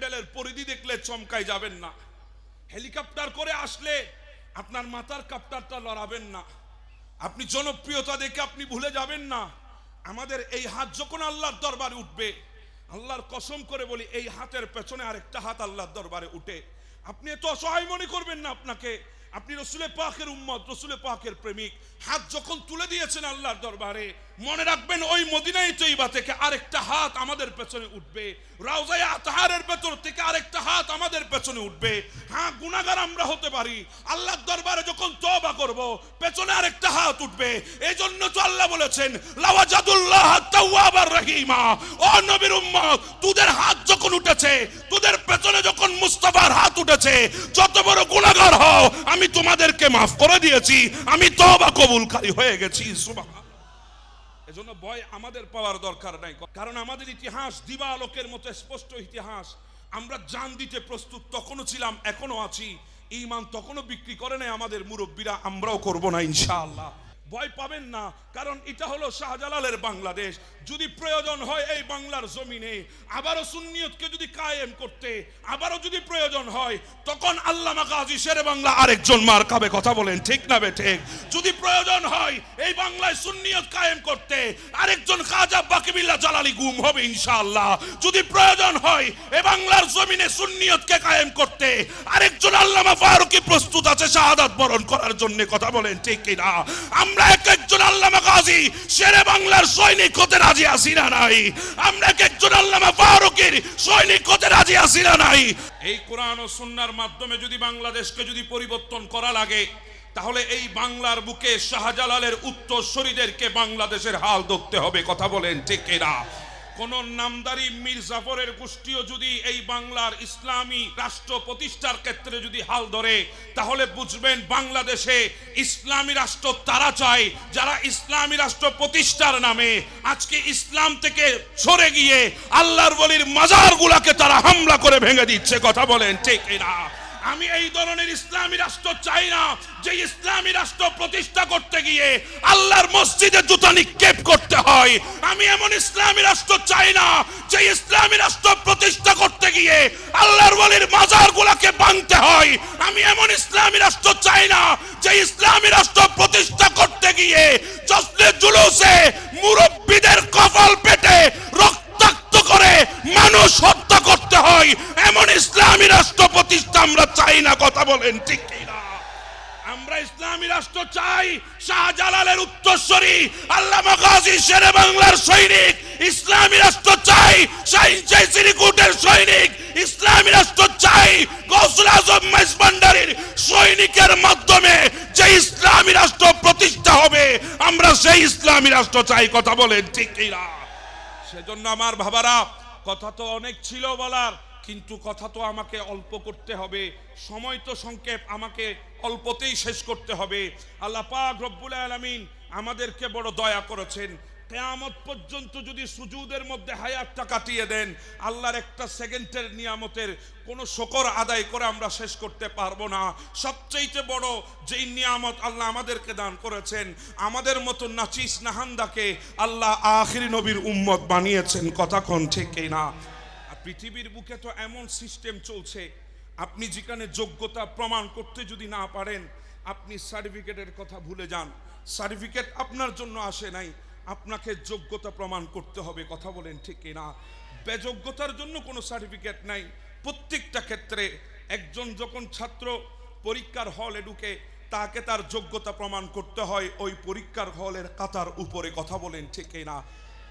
প্যান্ডেলের পরিধি দেখলে চমকায় যাবেন না। হেলিকপ্টার করে আসলে আপনার মাথার কাপ্টারটা লড়াবেন না। আপনি জনপ্রিয়তা দেখে আপনি ভুলে যাবেন না। আমাদের এই হাত যখন আল্লাহর দরবারে উঠবে, আল্লাহর কসম করে বলি, এই হাতের পেছনে আরেকটা হাত আল্লাহর দরবারে উঠে। আপনি এত অসহায় মনে করবেন না আপনাকে। আপনি রসুলে পাকের উম্মত রসুলে পাকের প্রেমিক। হাত যখন তুলে দিয়েছেন আল্লাহর দরবারে মনে রাখবেন ওই মদিনাই তৈবা থেকে আরেকটা হাত আমাদের পেছনে উঠবে। রাউজায় আতাহারের ভেতর থেকে আরেকটা হাত আমাদের পেছনে উঠবে। হ্যাঁ গুনাগার আমরা হতে পারি। আল্লাহর দরবারে যখন তওবা করব, পেছনে আরেকটা হাত উঠবে। এই জন্য তো আল্লাহ বলেছেন, লাওয়াজাদুল্লাহ তাওয়াবার রহিমা। ও নবীর উম্মত, তোদের হাত যখন উঠেছে, তোদের পেছনে যখন মুস্তাফার হাত উঠেছে, যত বড় গুনাহগার হও, আমি তোমাদেরকে মাফ করে দিয়েছি। আমি তওবা কবুলকারী হয়ে গেছি, সুবহান। এজন্য ভয় আমাদের পাওয়ার দরকার নাই। কারণ আমাদের ইতিহাস দিবা আলোকের মতো স্পষ্ট ইতিহাস। আমরা জান দিতে প্রস্তুত তখনও ছিলাম এখনও আছি। ইমান তখনও বিক্রি করে নাই আমাদের মুরব্বীরা, আমরাও করব না ইনশাআল্লাহ। ভয় পাবেন না, কারণ এটা হলো শাহজালালের বাংলাদেশ। যদি প্রয়োজন হয় এই বাংলার জমিনে, আবারও সুন্নিয়তকে যদি কায়েম করতে, আবারও যদি প্রয়োজন হয়, তখন আল্লামা গাজী শেরে বাংলা আরেকজন মার খাবে কথা বলেন, ঠিক না বে ঠিক? যদি প্রয়োজন হয়, এই বাংলায় সুন্নিয়ত কায়েম করতে, আরেকজন খাজা বাকিবিল্লাহ জালালি গুম হবে ইনশাআল্লাহ। যদি প্রয়োজন হয় এই বাংলার জমিনে সুন্নিয়তকে কায়েম করতে, আরেকজন আল্লামা ফারুকি প্রস্তুত আছে শাহাদাত বরণ করার জন্য কথা বলেন, ঠিক কিনা? আমরা এক একজন আল্লামা গাজী শেরে বাংলার সৈনিক হতে রাজি আছি না নাই? আমরা এক একজন আল্লামা ফারুকের সৈনিক হতে রাজি আছি না নাই? এই কোরআন ও সুন্নাহর মাধ্যমে যদি বাংলাদেশকে যদি পরিবর্তন করা লাগে, তাহলে এই বাংলার বুকে শাহজালালের উত্তর উত্তরসূরিদেরকে বাংলাদেশের হাল ধরতে হবে, কথা বলেন ঠিক এরা কোন নামদারি মীর জাফরের গোষ্ঠীও যদি এই বাংলার ইসলামী রাষ্ট্র প্রতিষ্ঠার ক্ষেত্রে যদি হাল ধরে, তাহলে বুঝবেন বাংলাদেশে ইসলামী রাষ্ট্র তারা চায়, যারা ইসলামী রাষ্ট্র প্রতিষ্ঠার নামে আজকে ইসলাম থেকে সরে গিয়ে আল্লাহর বলির মাজারগুলাকে তারা হামলা করে ভেঙে দিচ্ছে, কথা বলেন ঠিক এরা আমি এই ধরনের ইসলামী রাষ্ট্র চাই না, যে ইসলামী রাষ্ট্র প্রতিষ্ঠা করতে গিয়ে আল্লাহর মসজিদে জুতা নিক্ষেপ করতে হয়। আমি এমন ইসলামী রাষ্ট্র চাই না, যে ইসলামী রাষ্ট্র প্রতিষ্ঠা করতে গিয়ে আল্লাহর ওয়ালির মাজার গুলাকে ভাঙতে হয়। আমি এমন ইসলামী রাষ্ট্র চাই না, যে ইসলামী রাষ্ট্র প্রতিষ্ঠা করতে গিয়ে জশ্নে জুলুসে মুরব্বীদের কপাল পেটে রক্তাক্ত করে মানুষ হত্যা করতে হয় এমন ইসলামী রাষ্ট্র প্রতিষ্ঠা আমরা চাই না, কথা বলেন, ঠিক আমরা ইসলামী রাষ্ট্র চাই, শাহজালালের উত্তরসূরি, আল্লামা গাজী শেরে বাংলার সৈনিক। ইসলামী রাষ্ট্র চাই, শাহিন চিরিকুটের সৈনিক। ইসলামী রাষ্ট্র চাই, গৌসুল আজম মাইজ সৈনিকের মাধ্যমে যে ইসলামী রাষ্ট্র প্রতিষ্ঠা হবে, আমরা সেই ইসলামী রাষ্ট্র চাই, কথা বলেন, ঠিক কিনা? সেজন্য আমার বাবারা কথা তো অনেক ছিল বলার কিন্তু কথা তো আমাকে অল্প করতে হবে, সময় তো সংক্ষেপ আমাকে অল্পতেই শেষ করতে হবে। আল্লাহ পাক রব্বুল আলামিন আমাদেরকে বড় দয়া করেছেন। কেয়ামত পর্যন্ত যদি সুজুদের মধ্যে হায়াতটা কাটিয়ে দেন, আল্লাহর একটা সেকেন্ডের নিয়ামতের কোনো শকর আদায় করে আমরা শেষ করতে পারব না। সবচেয়ে বড় যেই নিয়ামত আল্লাহ আমাদেরকে দান করেছেন, আমাদের মতো নাচিস নাহান্দাকে আল্লাহ আখিরি নবীর উম্মত বানিয়েছেন। কথা কোন ঠিক না পৃথিবীর বুকে তো এমন সিস্টেম চলছে, আপনি যেখানে যোগ্যতা প্রমাণ করতে যদি না পারেন, আপনি সার্টিফিকেটের কথা ভুলে যান। সার্টিফিকেট আপনার জন্য আসে নাই, আপনাকে যোগ্যতা প্রমাণ করতে হবে, কথা বলেন ঠিক না? বেযোগ্যতার জন্য কোনো সার্টিফিকেট নাই। প্রত্যেকটা ক্ষেত্রে একজন যখন ছাত্র পরীক্ষার হলে ঢুকে, তাকে তার যোগ্যতা প্রমাণ করতে হয়, ওই পরীক্ষার হলের কাতার উপরে, কথা বলেন ঠিক না?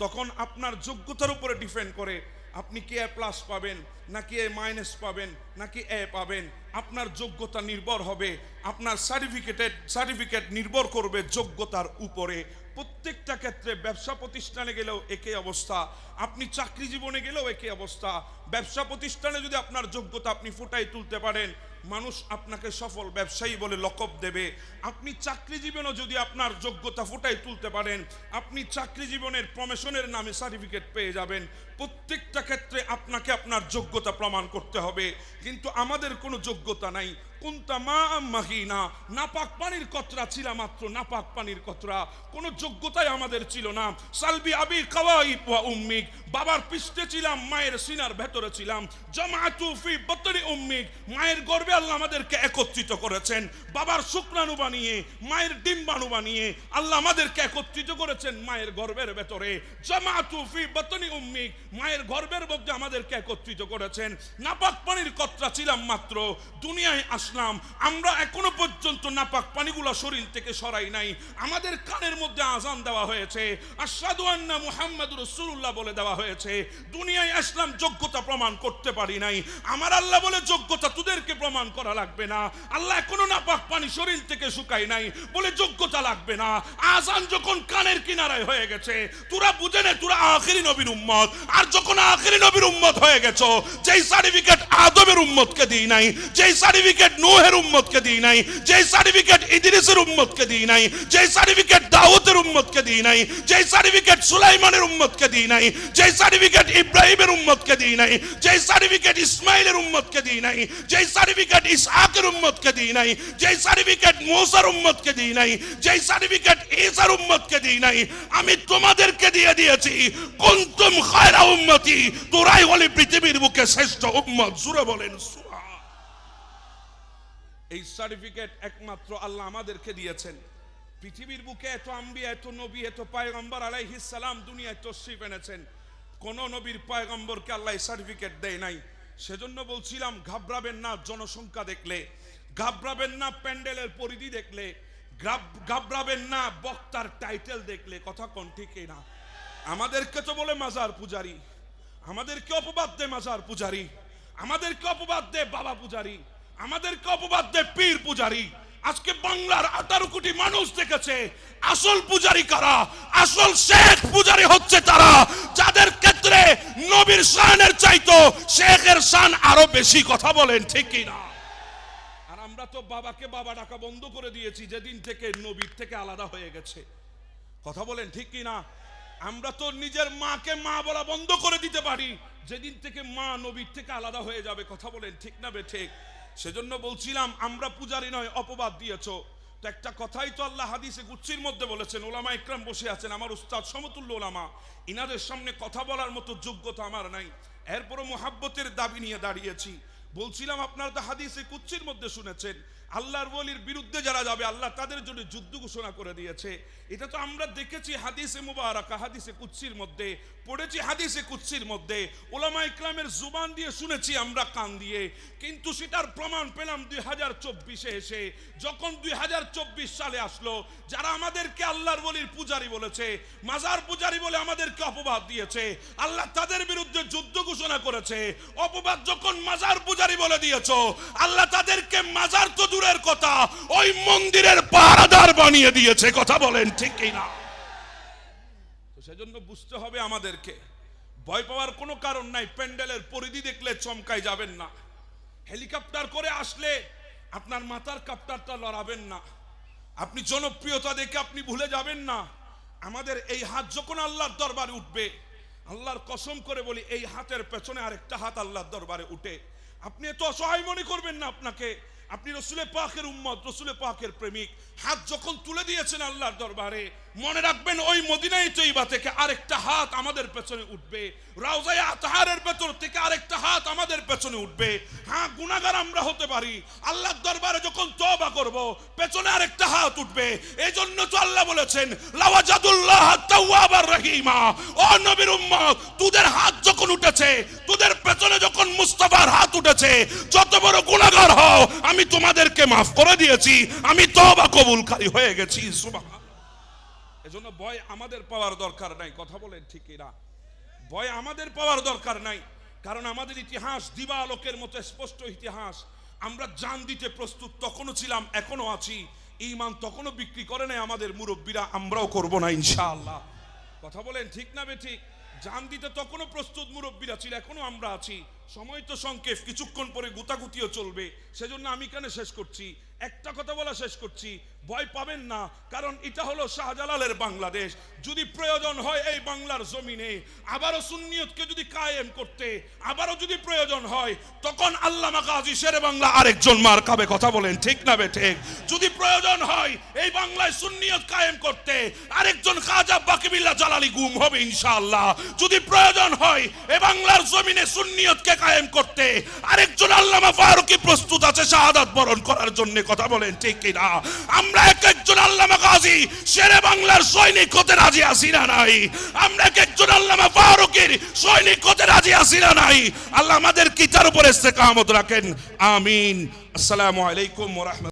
তখন আপনার যোগ্যতার উপরে ডিপেন্ড করে আপনি কে এ প্লাস পাবেন নাকি এ মাইনাস পাবেন নাকি এ পাবেন। আপনার যোগ্যতা নির্ভর হবে, আপনার সার্টিফিকেটেড সার্টিফিকেট নির্ভর করবে যোগ্যতার উপরে। প্রত্যেকটা ক্ষেত্রে ব্যবসা প্রতিষ্ঠানে গেলেও একই অবস্থা। আপনি চাকরি জীবনে গেলেও একই অবস্থা। ব্যবসা প্রতিষ্ঠানে যদি আপনার যোগ্যতা আপনি ফুটাই তুলতে পারেন, মানুষ আপনাকে সফল ব্যবসায়ী বলে লকব দেবে। আপনি চাকরি জীবনেও যদি আপনার যোগ্যতা ফুটাই তুলতে পারেন, আপনি চাকরি জীবনের প্রমেশনের নামে সার্টিফিকেট পেয়ে যাবেন। প্রত্যেকটা ক্ষেত্রে আপনাকে আপনার যোগ্যতা প্রমাণ করতে হবে। কিন্তু আমাদের কোনো যোগ্যতা নাই। কুন্তা মা মাহিনা, নাপাক পানির কতরা ছিল মাত্র নাপাক পানির কতরা। কোনো যোগ্যতাই আমাদের ছিল না। সালবি আবি কাওয়াই ওয়া উম্মিক। বাবার পৃষ্ঠে ছিলাম, মায়ের সিনার ভেতরে ছিলাম। জামাআতু ফি বতনি উম্মিক, মায়ের গর্ভে আল্লাহ আমাদেরকে একত্রিত করেছেন। বাবার শুক্রাণু বানিয়ে, মায়ের ডিম্বাণু বানিয়ে আল্লাহ আমাদেরকে একত্রিত করেছেন মায়ের গর্ভের ভেতরে। জামাআতু ফি বতনি উম্মিক, মায়ের গর্ভের মধ্যে আমাদেরকে একত্রিত করেছেন। নাপাক পানির কতরা ছিলাম মাত্র, দুনিয়ায় আসলাম। আমরা এখনও পর্যন্ত নাপাক পানিগুলো শরীর থেকে সরাই নাই। আমাদের কানের মধ্যে আজান দেওয়া হয়েছে। আসাদু আন্না মুহাম্মদ রসুল্লাহ বলে দেওয়া হয়েছে। দুনিয়ায় আসলাম, যোগ্যতা প্রমাণ করতে পারি নাই। আমার আল্লাহ বলে, যোগ্যতা তোদেরকে প্রমাণ করা লাগবে না। আল্লাহ এখনও নাপাক পানি শরীর থেকে শুকাই নাই। বলে, যোগ্যতা লাগবে না। আজান যখন কানের কিনারায় হয়ে গেছে, তোরা বুঝে নে, তোরা আখেরি নবীর উম্মত। আর যখন আখেরি নবীর উম্মত হয়ে গেছো, যেই সার্টিফিকেট আদমের উম্মতকে দিই নাই যেই সার্টিফিকেট নোহের উম্মতকে দিই নাই যেই সার্টিফিকেট ইদ্রিসের উম্মতকে দিই নাই যেই সার্টিফিকেট দাউদের উম্মতকে দিই নাই যেই সার্টিফিকেট সুলাইমানের উম্মতকে দিই নাই যেই সার্টিফিকেট ইব্রাহিমের উম্মতকে দিই নাই যেই সার্টিফিকেট ইসমাইলের উম্মতকে দিই নাই যেই সার্টিফিকেট ইসহাকের উম্মতকে দিই নাই যেই সার্টিফিকেট মুসার উম্মতকে দিই নাই যেই সার্টিফিকেট ঈসার উম্মতকে দিই নাই আমি তোমাদেরকে দিয়ে দিয়েছি কুনতুম খায়রা উম্মতি তোরাই হলি পৃথিবীর বুকে শ্রেষ্ঠ উম্মত জুড়ে বলেন এই সার্টিফিকেট একমাত্র আল্লাহ আমাদেরকে দিয়েছেন। পৃথিবীর বুকে এত আম্বি এত নবী, এত পায়গম্বর আলাইহিস সালাম দুনিয়ায় তশরিফ এনেছেন। কোন নবীর পায়গম্বরকে আল্লাহ সার্টিফিকেট দেয় নাই। সেজন্য বলছিলাম, ঘাবড়াবেন না জনসংখ্যা দেখলে, ঘাবড়াবেন না প্যান্ডেলের পরিধি দেখলে, ঘাব- ঘাবড়াবেন না বক্তার টাইটেল দেখলে, কথা কোন ঠিকই না। আমাদেরকে তো বলে মাজার পূজারি, আমাদেরকে অপবাদ দে মাজার পূজারি। আমাদেরকে অপবাদ দে বাবা পূজারি। আমাদেরকে অপবাদ দে পীর পূজারি। আজকে বাংলার আঠারো কোটি মানুষ দেখেছে, আসল পূজারি কারা? আসল শেখ পূজারি হচ্ছে তারা, যাদের ক্ষেত্রে নবীর শানের চাইতো শেখের শান আরও বেশি কথা বলেন, ঠিক কি না? আর আমরা তো বাবাকে বাবা ডাকা বন্ধ করে দিয়েছি, যেদিন থেকে নবীর থেকে আলাদা হয়ে গেছে। কথা বলেন, ঠিক কি না? আমরা তো নিজের মাকে মা বলা বন্ধ করে দিতে পারি। যেদিন থেকে মা নবীর থেকে আলাদা হয়ে যাবে, কথা বলেন ঠিক না বে ঠিক? সেজন্য বলছিলাম, আমরা পূজারি নয়, অপবাদ দিয়েছ। তো একটা কথাই তো আল্লাহ হাদিসে গুচ্ছির মধ্যে বলেছেন, ওলামা ইকরাম বসে আছেন, আমার উস্তাদ সমতুল্য ওলামা, ইনাদের সামনে কথা বলার মতো যোগ্যতা আমার নাই। এরপরও মোহাব্বতের দাবি নিয়ে দাঁড়িয়েছি। বলছিলাম, আপনারা তো হাদিসে কুচ্ছির মধ্যে শুনেছেন আল্লাহর বলির বিরুদ্ধে যারা যাবে, আল্লাহ তাদের জন্য যুদ্ধ ঘোষণা করে দিয়েছে। এটা তো আমরা দেখেছি হাদিসে মুবারাকা, হাদিসে কুচ্ছির মধ্যে, পড়েছি হাদিসে কুচ্ছির মধ্যে। ওলামা ইকরামের জুবান দিয়ে শুনেছি আমরা কান দিয়ে, কিন্তু সেটার প্রমাণ পেলাম দুই হাজার চব্বিশে এসে। যখন দুই হাজার চব্বিশ সালে আসলো, যারা আমাদেরকে আল্লাহর বলির পূজারি বলেছে, মাজার পূজারি বলে আমাদেরকে অপবাদ দিয়েছে, আল্লাহ তাদের বিরুদ্ধে যুদ্ধ ঘোষণা করেছে। অপবাদ যখন মাজার পূজারি বলে দিয়েছ, আল্লাহ তাদেরকে মাজার তো দূরের কথা, ওই মন্দিরের পাহারাদার বানিয়ে দিয়েছে, কথা বলেন ঠিক কি না তো সেজন্য বুঝতে হবে আমাদেরকে। ভয় পাওয়ার কোনো কারণ নাই, প্যান্ডেলের পরিধি দেখলে চমকাই যাবেন না। হেলিকপ্টার করে আসলে আপনার মাথার কাপ্টারটা লড়াবেন না। আপনি জনপ্রিয়তা দেখে আপনি ভুলে যাবেন না। আমাদের এই হাত যখন আল্লাহর দরবারে উঠবে, আল্লাহর কসম করে বলি, এই হাতের পেছনে আরেকটা হাত আল্লাহর দরবারে উঠে। আপনি এত অসহায় মনে করবেন না আপনাকে। আপনি রসুলে পাকের উম্মত রসুলে পাকের প্রেমিক। হাত যখন তুলে দিয়েছেন আল্লাহর দরবারে, মনে রাখবেন ওই মদিনাই তৈবা থেকে আরেকটা হাত আমাদের পেছনে উঠবে। রাউজাই আতাহারের ভেতর থেকে আরেকটা হাত আমাদের পেছনে উঠবে। হ্যাঁ গুনাগার আমরা হতে পারি। দরবারে যখন তওবা করব, পেছনে আরেকটা হাত উঠবে। এই জন্য তো আল্লাহ বলেছেন, লাওয়াজাদুল্লাহ তাওয়াবার রহিমা। ও নবীর উম্মত, তোদের হাত যখন উঠেছে, তোদের পেছনে যখন মুস্তাফার হাত উঠেছে, যত বড় গুনাহগার হও আমি তোমাদেরকে মাফ করে দিয়েছি, আমি তওবা কবুলকারী হয়ে গেছি এজন্য ভয় আমাদের পাওয়ার দরকার নাই, কথা বলেন ঠিকই না ভয় আমাদের পাওয়ার দরকার নাই, কারণ আমাদের ইতিহাস দিবা আলোকের মতো স্পষ্ট ইতিহাস। আমরা জান দিতে প্রস্তুত, তখনও ছিলাম এখনও আছি। ইমান তখনও বিক্রি করে নাই আমাদের মুরব্বীরা, আমরাও করব না, ইনশাআল্লাহ। কথা বলেন ঠিক না বে ঠিক? জান দিতে তখনও প্রস্তুত মুরব্বীরা ছিল, এখনও আমরা আছি। সময় তো সংক্ষেপ, কিছুক্ষণ পরে গুতাগুতিও চলবে। সেজন্য আমি কেন শেষ করছি? একটা কথা বলা শেষ করছি ভয় পাবেন না, কারণ এটা হলো শাহজালালের বাংলাদেশ। যদি প্রয়োজন হয় এই বাংলার জমিনে, আবারও সুন্নিয়তকে যদি কায়েম করতে, আবারও যদি প্রয়োজন হয়, তখন আল্লামা গাজী শেরে বাংলা আরেকজন মার খাবে, কথা বলেন ঠিক না ঠিক? যদি প্রয়োজন হয় এই বাংলায় সুন্নিয়ত কায়েম করতে, আরেকজন খাজা বাকিবিল্লা জালালি গুম হবে ইনশাআল্লাহ। যদি প্রয়োজন হয় এ বাংলার জমিনে সুন্নিয়তকে কায়েম করতে, আরেকজন আল্লামা ফারুকি প্রস্তুত আছে শাহাদাত বরণ করার জন্য, কথা বলেন ঠিক কিনা? আমরা এক একজন বাংলার হতে রাজি নাই। আমরা এক একজন হতে রাজি নাই। আল্লাহ আমাদের কিতার উপরে ইস্তেকামত রাখেন। আমিন। আসসালামু আলাইকুম